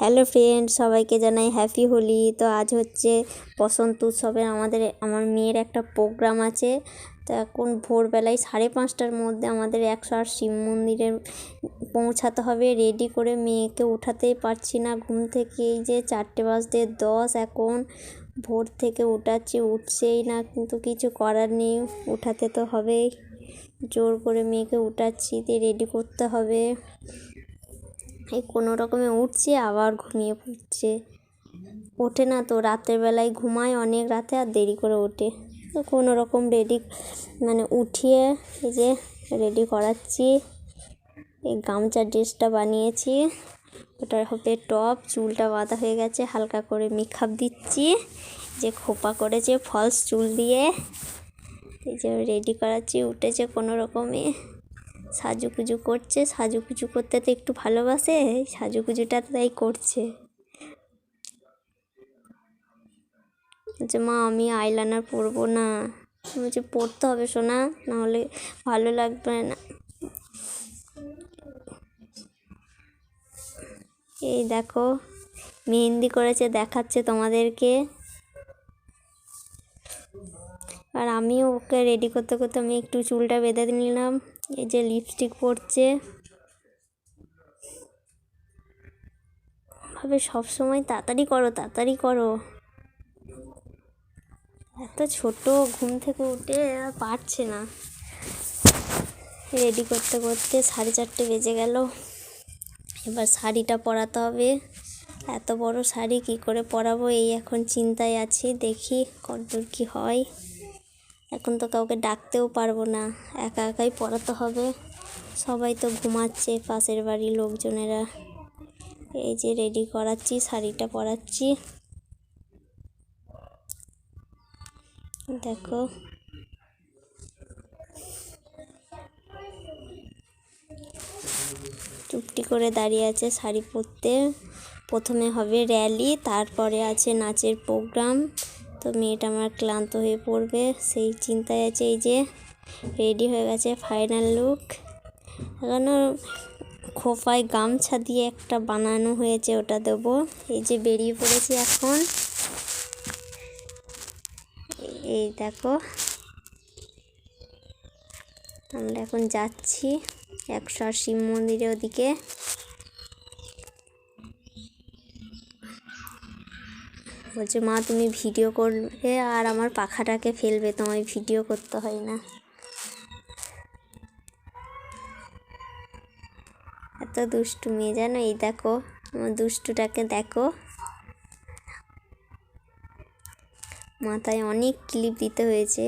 Hello friend সবাইকে জানাই happy Holi তো আজ হচ্ছে বসন্ত উৎসবের, আমাদের, আমার মেয়ের একটা প্রোগ্রাম আছে। তো এখন ভোরবেলায় সাড়ে পাঁচটার মধ্যে আমাদের একশো আট শিব মন্দিরে পৌঁছাতে হবে। রেডি করে মেয়েকে উঠাতেই পারছি না। ঘুম থেকে এই যে চারটে বাজতে দশ, এখন ভোর থেকে উঠাচ্ছি, উঠছেই না। কিন্তু কিছু করার নেই, উঠাতে তো হবেই। জোর করে মেয়েকে উঠাচ্ছি, দিয়ে রেডি করতে হবে। কোনো রকমে উঠছে, আবার ঘুমিয়ে পড়ছে। ওঠে না তো, রাতের বেলায় ঘুমায় অনেক রাতে আর দেরি করে ওঠে। কোনো রকম রেডি মানে উঠিয়ে এই যে রেডি করাচ্ছি। এই গামছার ড্রেসটা বানিয়েছি। ওটা হবে টপ চুলটা বাঁধা হয়ে গেছে, হালকা করে মেকআপ দিচ্ছি। যে খোপা করেছে ফলস চুল দিয়ে। এই যে রেডি করাচ্ছি, উঠেছে কোনো রকমে। সাজুগুজু করছে, সাজুগুজু করতে তো একটু ভালোবাসে এই সাজুগুজুটা তাই করছে। বলছে, মা, আমি আইলাইনার পরবো না। বলছে পরতে হবে শোনা নাহলে ভালো লাগবে না। এই দেখো, মেহেন্দি করেছে, দেখাচ্ছে তোমাদেরকে। আর আমিও ওকে রেডি করতে করতে আমি একটু চুলটা বেঁধে নিলাম। এই যে লিপস্টিক পরছে। ভাবে সব সময় তাড়াতাড়ি করো তাড়াতাড়ি করো। এত ছোট, ঘুম থেকে উঠে আর পারছে না। রেডি করতে করতে সাড়ে চারটে বেজে গেল। এবার শাড়িটা পরাতে হবে। এত বড় শাড়ি কি করে পরাবো? এই এখন চিন্তায় আছি, দেখি কতদূর কি হয়। এখন তো কাউকে ডাকতেও পারব না। একা একাই পড়াতে হবে। সবাই তো ঘুমাচ্ছে পাশের বাড়ির লোকজনেরা। এই যে রেডি করাচ্ছি, শাড়িটা পরাচ্ছি। দেখো। চুপটি করে দাঁড়িয়ে আছে শাড়ি পরতে। প্রথমে হবে র্যালি তারপরে আছে নাচের প্রোগ্রাম তো মেয়েটা আমার ক্লান্ত হয়ে পড়বে, সেই চিন্তায় আছে এই যে রেডি হয়ে গেছে ফাইনাল লুক এখনও খোপায় গামছা দিয়ে একটা বানানো হয়েছে, ওটা দেবো। এই যে বেরিয়ে পড়েছি এখন। এই দেখো। আমরা এখন যাচ্ছি একশো শিব মন্দিরের ওদিকে। বলছে, মা, তুমি ভিডিও করবে আর আমার পাখাটাকে ফেলবে, তোমায় ভিডিও করতে হয় না। এত দুষ্টু মেয়ে জানো, এই দেখো, আমার দুষ্টুটাকে দেখো। মাথায় অনেক ক্লিপ দিতে হয়েছে।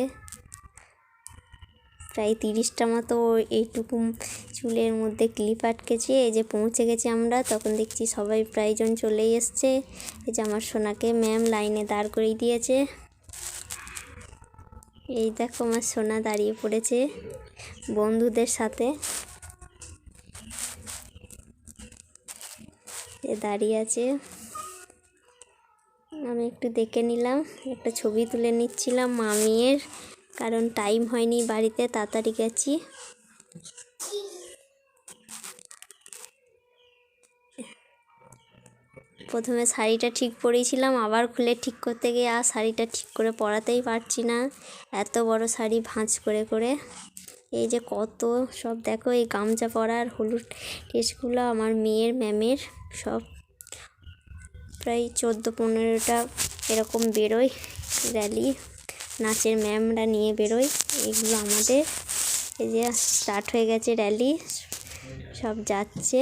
প্রায় তিরিশটা মতো এইটুকু চুলের মধ্যে ক্লিপ আটকেছে। এই যে পৌঁছে গেছি আমরা, তখন দেখছি সবাই প্রায়জন চলেই এসছে। এই যে আমার সোনাকে ম্যাম লাইনে দাঁড় করিয়ে দিয়েছে। এই দেখো আমার সোনা দাঁড়িয়ে পড়েছে বন্ধুদের সাথে। দাঁড়িয়ে আছে। আমি একটু দেখে নিলাম, একটা ছবি তুলে নিচ্ছিলাম মামিয়ের। কারণ টাইম হয়নি বাড়িতে, তাড়াতাড়ি গেছি। প্রথমে শাড়িটা ঠিক পরেছিলাম, আবার খুলে ঠিক করতে গিয়ে আর শাড়িটা ঠিক করে পরাতেই পারছি না। এত বড় শাড়ি ভাঁজ করে করে। এই যে কত সব দেখো, এই গামছা পরার হলুদ ড্রেসগুলো আমার মেয়ের, ম্যামের সব। প্রায় চোদ্দ পনেরোটা এরকম বেরোয় র্যালি নাচের ম্যামরা নিয়ে বেরোয়। এগুলো আমাদের। এই যে স্টার্ট হয়ে গেছে র্যালি সব যাচ্ছে।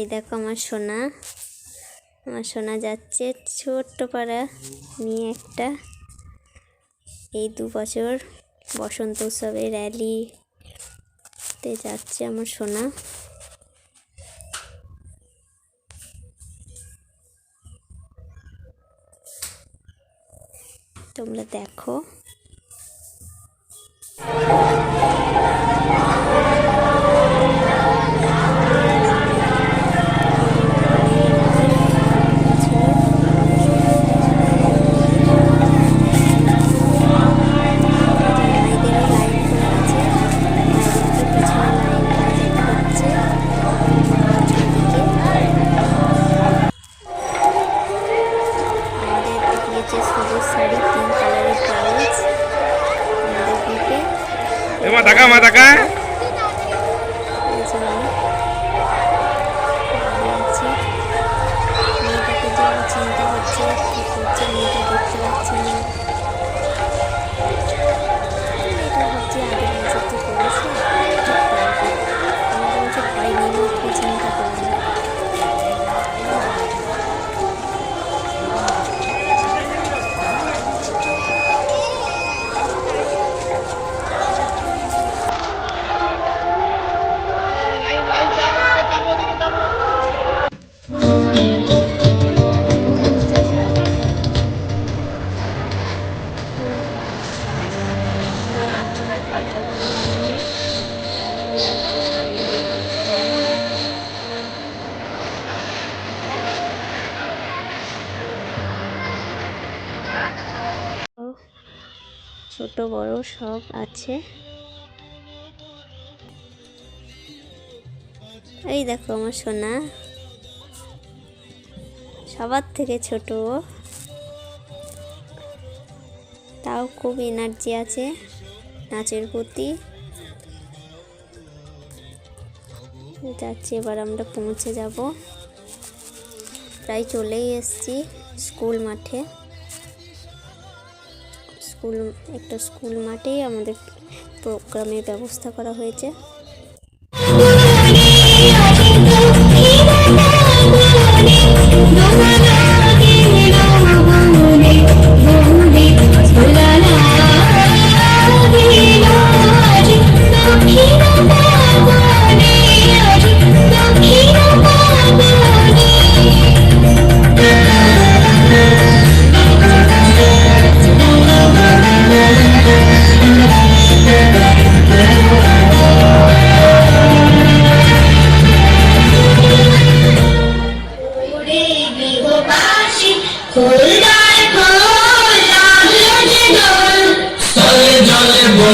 এই দেখো আমার সোনা। আমার সোনা যাচ্ছে ছোট্ট পাড়া নিয়ে একটা। এই দু বছর বসন্ত উৎসবে র্যালিতে যাচ্ছে আমার সোনা। তোমরা দেখো। ছোট, বড় সব আছে। এই দেখো আমার সোনা। সবার থেকে ছোট। তাও খুব এনার্জি আছে, নাচের প্রতি। যাচ্ছি, এবার আমরা পৌঁছে যাব। প্রায় চলেই এসেছি স্কুল মাঠে। স্কুল একটা স্কুল মাঠেই আমাদের প্রোগ্রামের ব্যবস্থা করা হয়েছে।